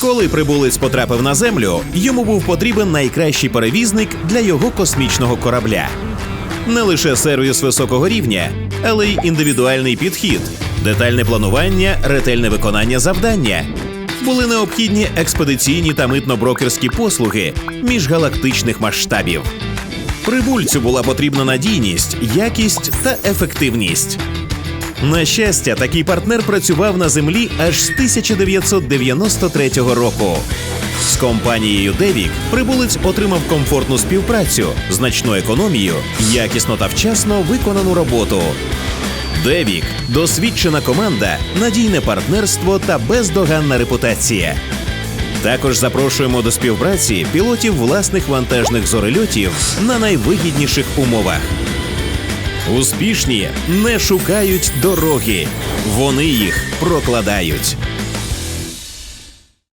Коли прибулець потрапив на землю, йому був потрібен найкращий перевізник для його космічного корабля. Не лише сервіс високого рівня, але й індивідуальний підхід, детальне планування, ретельне виконання завдання. Були необхідні експедиційні та митно-брокерські послуги міжгалактичних масштабів. Прибульцю була потрібна надійність, якість та ефективність. На щастя, такий партнер працював на землі аж з 1993 року. З компанією Девік прибулець отримав комфортну співпрацю, значну економію, якісно та вчасно виконану роботу. Девік досвідчена команда, надійне партнерство та бездоганна репутація. Також запрошуємо до співпраці пілотів власних вантажних зорельотів на найвигідніших умовах. Успішні не шукають дороги, вони їх прокладають.